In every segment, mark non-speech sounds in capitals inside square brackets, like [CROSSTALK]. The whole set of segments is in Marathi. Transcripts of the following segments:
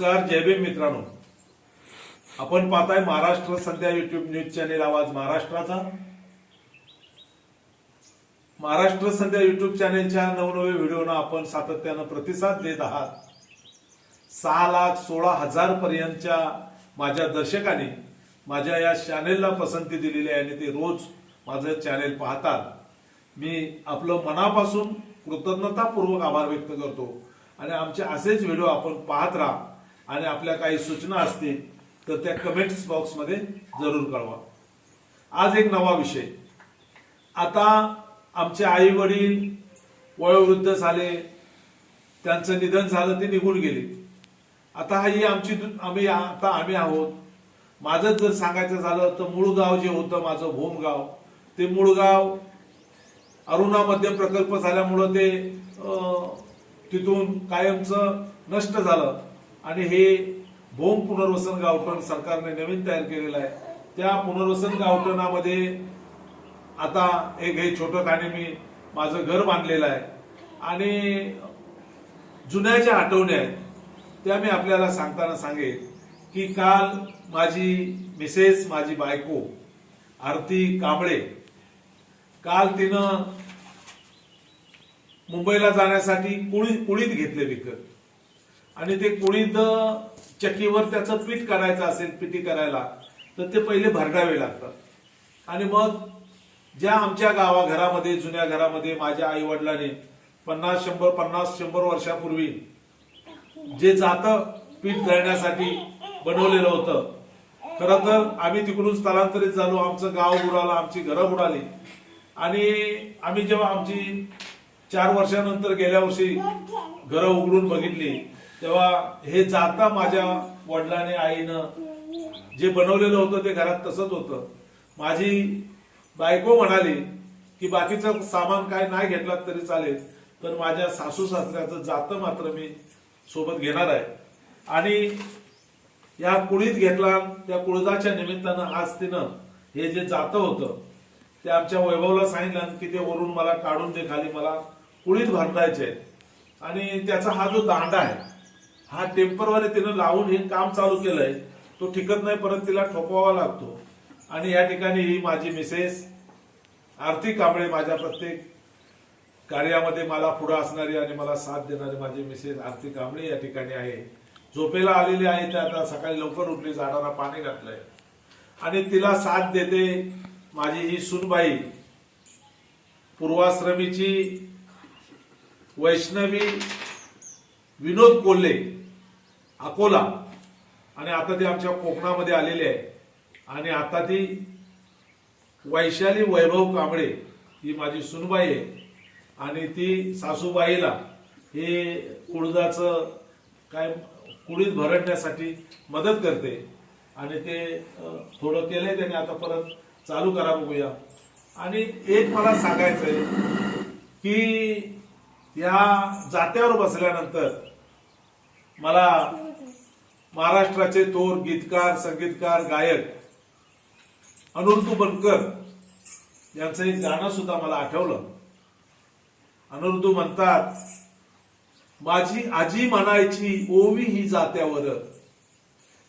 नमस्कार जय भीम मित्रांनो. आपण पाहताय महाराष्ट्र सध्या युट्यूब न्यूज चॅनेल आवाज महाराष्ट्राचा. महाराष्ट्र सध्या युट्यूब चॅनेलच्या नवनवे व्हिडिओना आपण सातत्यानं प्रतिसाद देत आहात. सहा लाख सोळा हजार पर्यंतच्या माझ्या दर्शकांनी माझ्या या चॅनेलला पसंती दिलेली आहे आणि ते रोज माझं चॅनेल पाहतात. मी आपलं मनापासून कृतज्ञतापूर्वक आभार व्यक्त करतो. आणि आमचे असेच व्हिडिओ आपण पाहत राहा. आणि आपल्या काही सूचना असतील तर त्या कमेंट्स बॉक्समध्ये जरूर कळवा. आज एक नवा विषय. आता आमचे आई वडील वयोवृद्ध झाले त्यांचं निधन झालं ते निघून गेले. आता ही आमची आम्ही आता आम्ही आहोत. माझं जर सांगायचं झालं तर मूळ गाव जे होतं माझं भोमगाव ते मूळ गाव अरुणा मध्यम प्रकल्प झाल्यामुळं ते तिथून कायमचं नष्ट झालं. आणि हे भोम पुनर्वसन गावठण सरकारने नवीन तयार केलेलं आहे. त्या पुनर्वसन गावठणामध्ये आता एक हे छोटं ठाणे मी माझं घर बांधलेलं आहे. आणि जुन्या ज्या आठवण्या आहेत त्या मी आपल्याला सांगताना सांगेन की काल माझी मिसेस माझी बायको आरती कांबळे काल तिनं मुंबईला जाण्यासाठी कुळी कुळीत घेतले विकत. आणि ते कोणी चक्कीवर त्याचं पीठ काढायचं असेल पिठी करायला तर ते पहिले भरडावे लागतात. आणि मग ज्या आमच्या गावा घरामध्ये जुन्या घरामध्ये माझ्या आई वडिलांनी पन्नास शंभर पन्नास शंभर वर्षापूर्वी जे जातं पीठ करण्यासाठी बनवलेलं होतं खर तर आम्ही तिकडून स्थलांतरित झालो आमचं गाव बुडालं आमची घरं बुडाली. आणि आम्ही जेव्हा आमची चार वर्षानंतर गेल्या वर्षी घरं उघडून बघितली तेव्हा हे जाता माझ्या वडिलाने आईनं जे बनवलेलं होतं ते घरात तसंच होतं. माझी बायको म्हणाली की बाकीचं सामान काय नाही घेतलात तरी चालेल पण माझ्या सासू सासऱ्याचं जातं मात्र मी सोबत घेणार आहे. आणि या कुळीत घेतला त्या कुळदाच्या निमित्तानं आज तिनं हे जे जातं होतं ते आमच्या वैभवला सांगितलं की ते वरून मला काढून दे खाली मला कुळीत भरतायचे. आणि त्याचा हा जो दांडा आहे हा टेम्परवारी तिनं लावून हे काम चालू केलंय. तो टिकत नाही परत तिला ठोकवावा लागतो. आणि या ठिकाणी ही माझी मिसेस आरती कांबळे माझ्या प्रत्येक कार्यामध्ये मला पुढे असणारी आणि मला साथ देणारी माझी मिसेस आरती कांबळे या ठिकाणी आहे. झोपेला आलेली आहे त्या आता सकाळी लवकर उठली झाडाला पाणी घातलंय. आणि तिला साथ देते माझी ही सुनबाई पूर्वाश्रमीची वैष्णवी विनोद कोल्हे अकोला. आणि आता ती आमच्या कोकणामध्ये आलेली आहे आणि आता ती वैशाली वैभव कांबळे ही माझी सुनबाई आहे. आणि ती सासूबाईला हे कुळदाचं काय कुळीत भरडण्यासाठी मदत करते. आणि ते थोडं केलंय त्याने आता परत चालू करा बघूया. आणि एक मला सांगायचंय की या जात्यावर बसल्यानंतर मला महाराष्ट्राचे थोर गीतकार संगीतकार गायक अनुर्दू बनकर यांचं एक गाणं सुद्धा मला आठवलं. अनुर्दू म्हणतात माझी आजी म्हणायची ओवी ही जात्यावर.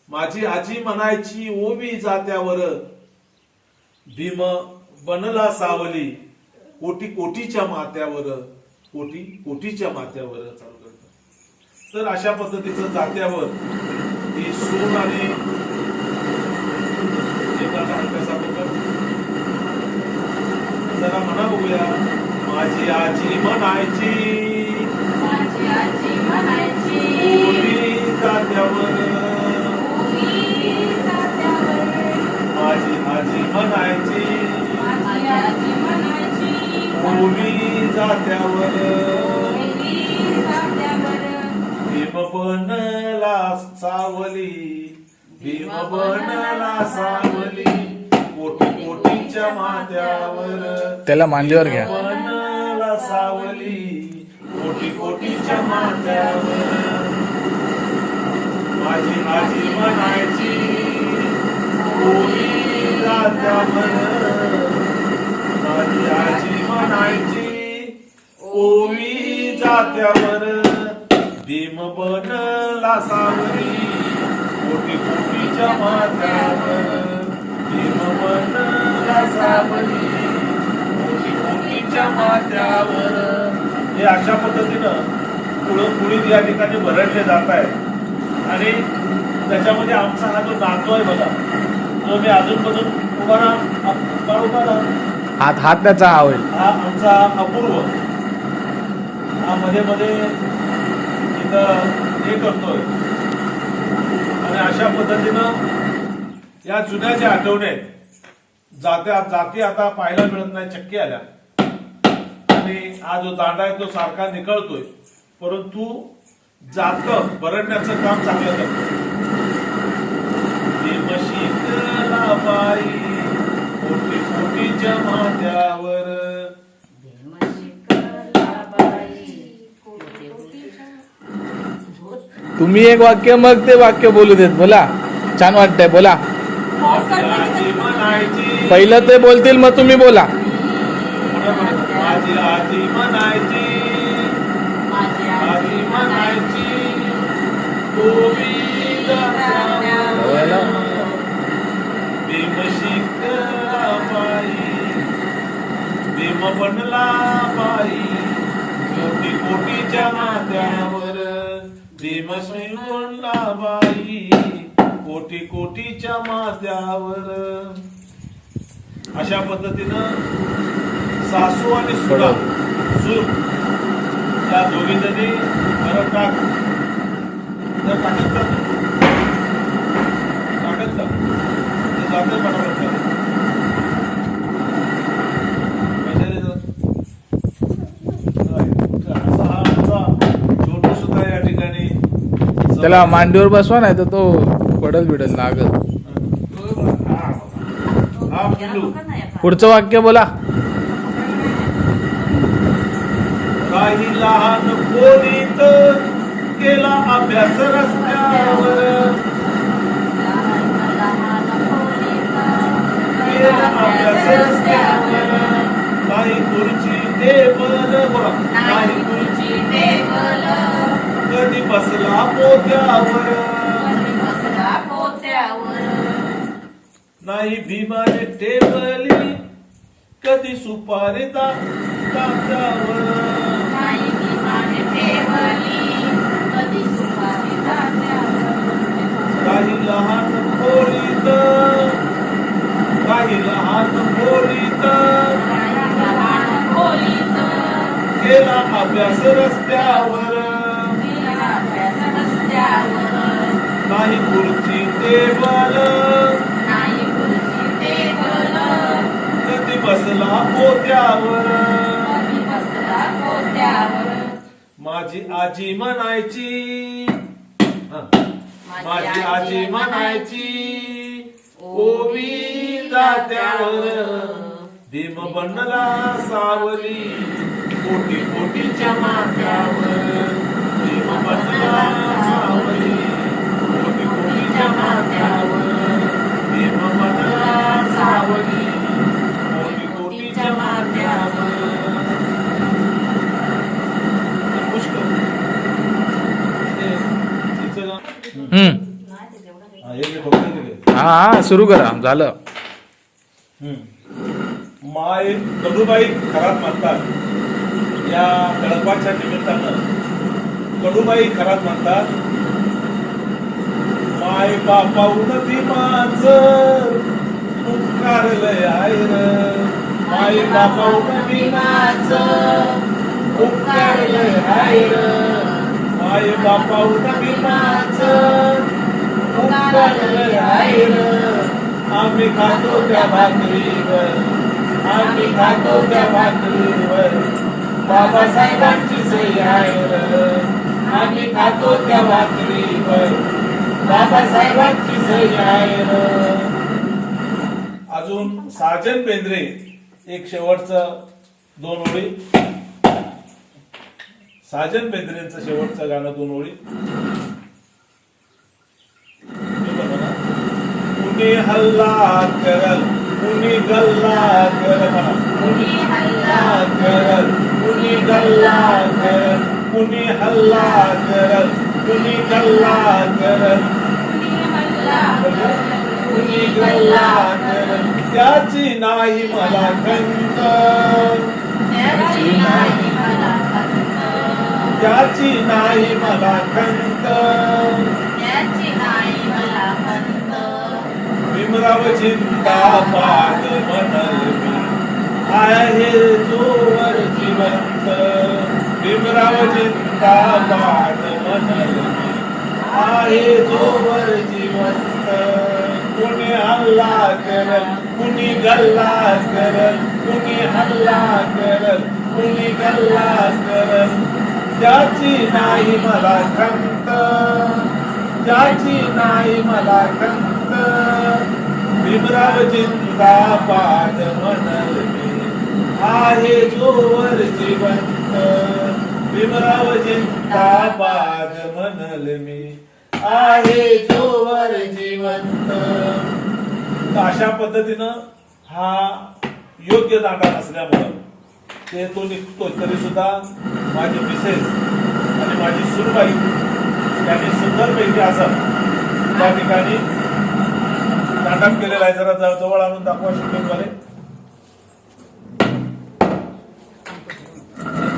माझी आजी म्हणायची ओवी जात्यावर. भीम बनला सावली कोटी कोटीच्या मात्यावर कोटी कोटीच्या मात्यावर चालू तर अशा पद्धतीचं जात्यावर ही सून आणि जरा म्हणा बघूया माझी आजी म्हणायची. जात्यावर. माझी आजी म्हणायची. ओवी जात्यावर. भीम बनला सावली भीम बनला सावली. कोटी कोटीच्या माथ्यावर. त्याला मांडीवर घ्या. बनला सावली कोटी कोटीच्या माथ्यावर. माझी आजी म्हणायची ओवी जात्यावर माझी आजी म्हणायची ओवी जात्यावर भीम बनला सावली कोटी कोटीच्या माथ्यावर. भीम बनला सावली कोटी हे अशा पद्धतीनं पुढं पुढील या ठिकाणी भरडले जात आहे. आणि त्याच्यामध्ये आमचा हा जो नातू आहे बघा जो मी अजूनमधून उभा राहा उभा राहा. हात हात त्याचा हा होईल. हा आमचा अपूर्व. हा मध्ये मध्ये हे करतोय. आणि अशा पद्धतीनं या जुन्या ज्या आठवण्या आहेत जात्या जाती आता पाहायला मिळत नाही चक्की आल्या. आणि हा जो दांडा आहे तो सारखा निकळतोय परंतु जात बरडण्याचं काम चांगलं करतो. मशीन लावाई मोठी मोठी जमात्यावर. तुम्ही एक वाक्य मग ते वाक्य बोलू देत. बोला. छान वाटतंय बोला. पहिलं ते बोलतील मग तुम्ही बोला. बनला बाई कोटी कोटीच्या नात्यावर भीम बनला बाई कोटी कोटीच्या माथ्यावर अशा पद्धतीनं सासू आणि सुना सून या दोघी जणी बरं टाक. जर टाकत टाकत का ते जाते पटापट का पैसे दे जरा. असा हा आमचा छोटू सुद्धा या ठिकाणी त्याला मांडीवर बसवा नाही तर तो पडल बिडल लागल. पुढचं वाक्य बोला. काही लहान खोलीत केला अभ्यास रस्त्यावर अभ्यास रस्त्यावर काही खुर्ची टेबल बोला काही खुर्ची टेबल कधी बसला पोत्यावर नाही भीमाने टेबली कधी सुपारी दात्यावर नाही भीमाने टेबली आजी म्हणायची. माझी आजी म्हणायची ओवी जात्यावर भीम बनला सावली कोटी कोटीच्या माथ्यावर. भीम बनला सावली कोटी कोटीच्या माथ्यावर. भीम बनला सावली हा, हे हे. हा हा सुरू करा. झालं. माय कडूबाई खरात म्हणतात. या गळपाच्या निमित्तानं. कडूबाई खरात म्हणतात माय बापाऊन भीमाच उपकारलंय आयर माय बापाऊन भीमाच उपकारलंय आयर आई बापाऊन भीमाच उपकारलंय आम्ही खातो त्या भाकरीवर. आम्ही खातो त्या भाकरीवर. बाबासाहेबांची सही आहे. र. आम्ही खातो त्या भाकरीवर. बाबासाहेबांची सही आहे. र. अजून साजन बेंद्रे एक शेवटचं दोन ओळी. साजन बेंद्रेंचं शेवटचं गाणं दोन ओळी. कुणी हल्ला करल कुणी गल्ला करल कुणी हल्ला करल कुणी गल्ला करल कुणी हल्ला करल कुणी गल्ला करल. कुणी गल्ला करल. त्याची नाही मला खंत. त्याची नाही त्याची नाही मला खंत. त्याची नाही मला खंत. भीमराव जिंदाबाद म्हणल मी. आहे जोवर जिवंत. भीमराव जिंदाबाद म्हणल मी. आहे जोवर जिवंत. कुणी हल्ला करल कुणी गल्ला करल कुणी हल्ला करल कुणी गल्ला करल. त्याची नाही मला खंत ज्याची नाही मला खंत भीमराव पाद म्हणल मी. आहे जोवर जिवंत भीमराव पाद म्हणल मी. आहे जोवर जिवंत. अशा पद्धतीनं हा योग्य दांडा असल्यामुळं ते तो निघतो तरी सुद्धा माझी मिसेस आणि माझी सुनबाई यांनी सुंदरपैकी असं त्या ठिकाणी नाटक केलेलं आहे. जरा जवळ जवळ आणून दाखवा शूटिंग वाले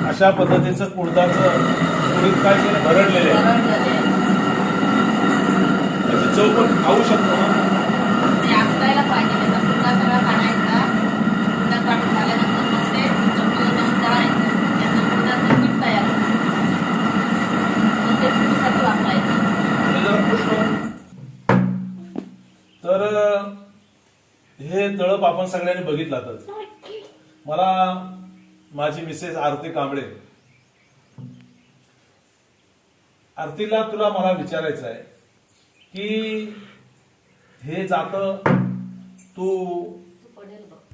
अशा पद्धतीचं कुडदाचं कुडीत काय भरडलेलं आहे. त्याची चव पण खाऊ शकतो. तळप दळप आपण सगळ्यांनी बघितलातच. मला माझी मिसेस आरती कांबळे. आरतीला तुला मला विचारायचं आहे की हे जात तू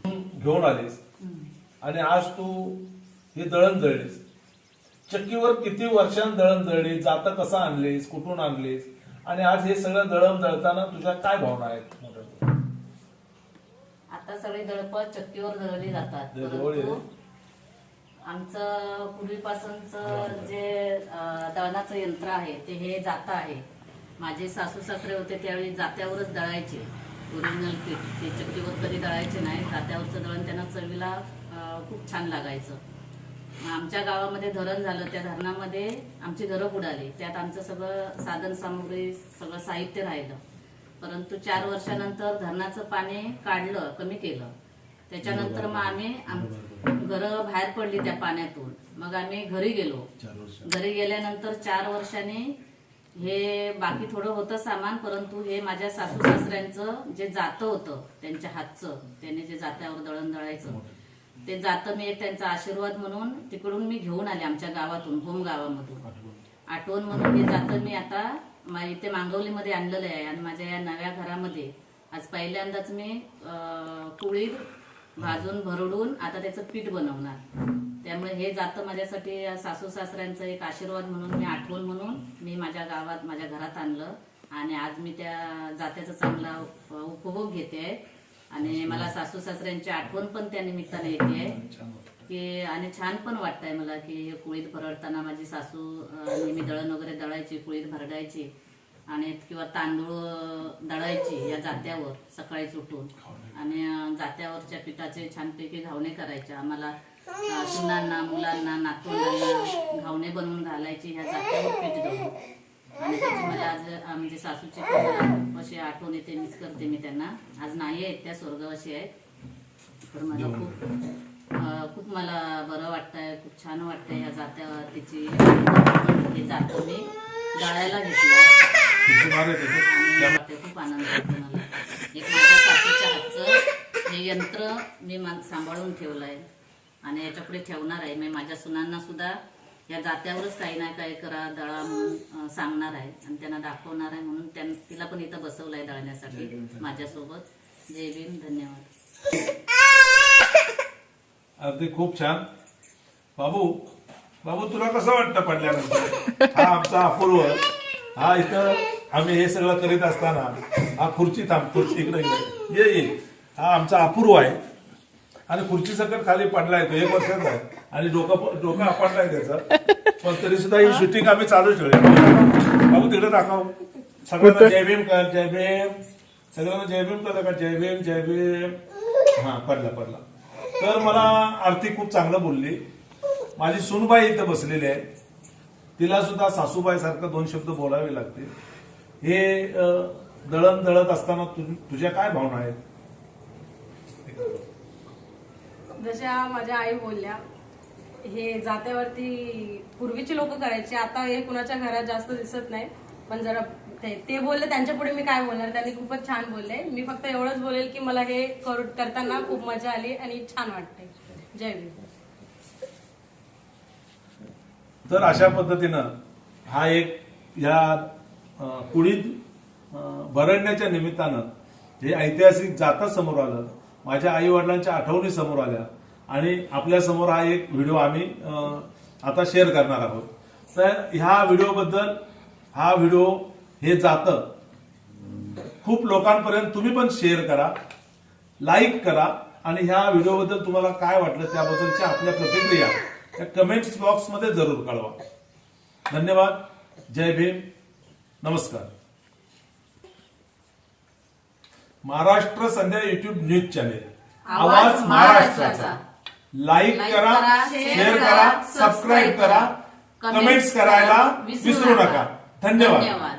घेऊन आलीस आणि आज तू हे दळण दळलीस चक्कीवर किती वर्षां दळण दळली जातं कसं आणलीस कुठून आणलीस? आणि आज हे सगळं दळण दळताना तुझ्या काय भावना आहेत? आता सगळी दळप चक्कीवर दळली जातात. परंतु आमचं पूर्वीपासूनच जे दळणाचं यंत्र आहे ते हे जातं आहे. माझे सासू सासरे होते त्यावेळी जात्यावरच दळायचे. ओरिजिनल पीठ. ते चक्कीवर कधी दळायचे नाही. जात्यावरचं दळण त्यांना चवीला खूप छान लागायचं. आमच्या गावामध्ये धरण झालं. त्या धरणामध्ये आमची घरं बुडाली. त्यात आमचं सगळं साधन सामुग्री सगळं साहित्य राहिलं. परंतु चार वर्षानंतर धरणाचं पाणी काढलं कमी केलं. त्याच्यानंतर मग आम्ही आम- घरं बाहेर पडली त्या पाण्यातून. मग आम्ही घरी गेलो. घरी गेल्यानंतर चार वर्षांनी हे बाकी थोडं होतं सामान परंतु हे माझ्या सासू सासऱ्यांचं जे जातं होतं त्यांच्या हातचं त्यांनी जे जात्यावर दळण दळायचं ते जातं मी त्यांचा आशीर्वाद म्हणून तिकडून मी घेऊन आले आमच्या गावातून होम गावामधून. आठवण. म्हणून हे जातं मी आता इथे मांगवलीमध्ये आणलेलं आहे आणि माझ्या या नव्या घरामध्ये आज पहिल्यांदाच मी कुळीद भाजून भरडून आता त्याचं पीठ बनवणार. त्यामुळे हे जातं माझ्यासाठी सासू सासऱ्यांचा एक आशीर्वाद म्हणून मी आठवण म्हणून मी माझ्या गावात माझ्या घरात आणलं आणि आज मी त्या जात्याचा चांगला उप- उपभोग घेते. आहे आणि मला सासू सासऱ्यांची आठवण पण त्या निमित्ताने येते. आहे की आणि छान पण वाटतंय मला की हे कुळीत भरडताना माझी सासू नेहमी दळण वगैरे दळायची कुळीत भरडायची आणि किंवा तांदूळ दळायची या जात्यावर सकाळीच उठून. आणि जात्यावरच्या पिठाचे छानपैकी घावणे करायचे. आम्हाला सुनांना मुलांना नातूंना घावणे बनवून घालायची ह्या जात्यावर पीठ दळून आणि त्याची मला आज म्हणजे सासूची अशी आठवण येते मिस करते मी त्यांना. आज नाही आहेत त्या स्वर्गवासी आहेत. तर मला खूप खूप मला बरं वाटतंय खूप छान वाटतंय ह्या जात्या तिची हे जातं मी. गाळ्याला घेतलं. आणि खूप आनंद वाटतो मला. एक माझ्या सासूच्या हातचं हे यंत्र मी मा- सांभाळून ठेवलंय. आणि याच्यापुढे ठेवणार आहे. मी माझ्या सुनांना सुद्धा या जात्यावरच काही ना काही करा दळा म्हणून सांगणार आहे. आणि त्यांना दाखवणार आहे म्हणून त्यां तिला पण इथं बसवलंय दळण्यासाठी माझ्यासोबत. जय भीम. धन्यवाद. [LAUGHS] अगदी खूप छान. बाबू बाबू तुला कसं वाटतं पडल्यानंतर? हा आमचा अपूर्व. हा इथं आम्ही हे सगळं करीत असताना हा खुर्ची थांब खुर्ची इकडे इकडे. ये ये. हा आमचा अपूर्व आहे. आणि खुर्ची सकट खाली पडलाय तो एक वर्षाचा आहे आणि डोकं डोकं आपडलाय त्याचं. पण तरी सुद्धा ही शूटिंग आम्ही चालू ठेवली. बाबू तिकडे दाखव. सगळ्यांना जय भीम कर जय भीम. सगळ्यांना जय भीम कर जय भीम जय भीम. हा पडला पडला. तर मला आरती खूप चांगलं बोलली. माझी सुनबाई इथं बसलेली आहे. तिला सुद्धा सासूबाई सारखं दोन शब्द बोलावे लागतील. हे दळण दळत असताना तुझ्या काय भावना आहेत? जशा माझ्या आई बोलल्या हे जात्यावरती पूर्वीचे लोक करायचे. आता हे कुणाच्या घरात जास्त दिसत नाही. पण जरा ते ते बोलले त्यांच्या पुढे मी काय बोलणार? त्यांनी खूपच छान बोलले. मी फक्त एवढंच बोलेल की मला हे करू करताना खूप मजा आली आणि छान वाटते जय भीम. तर अशा पद्धतीनं हा एक या कुणीत भरडण्याच्या निमित्तानं हे ऐतिहासिक जाताच समोर आलं. माझ्या आई वडिलांच्या आठवणी समोर आल्या. आणि आपल्यासमोर हा एक व्हिडिओ आम्ही आता शेअर करणार आहोत. तर ह्या व्हिडिओबद्दल हा व्हिडिओ हे जातं. खूप लोकांपर्यंत तुम्ही पण शेअर करा लाईक करा आणि ह्या व्हिडिओबद्दल तुम्हाला काय वाटलं त्याबद्दलच्या आपल्या प्रतिक्रिया त्या कमेंट्स बॉक्समध्ये जरूर कळवा. धन्यवाद. जय भीम. नमस्कार. Maharashtra Sandhya YouTube news channel आवाज महाराष्ट्राचा. लाईक करा शेअर करा सबस्क्राईब करा. कमेंट्स करायला विसरू नका. धन्यवाद.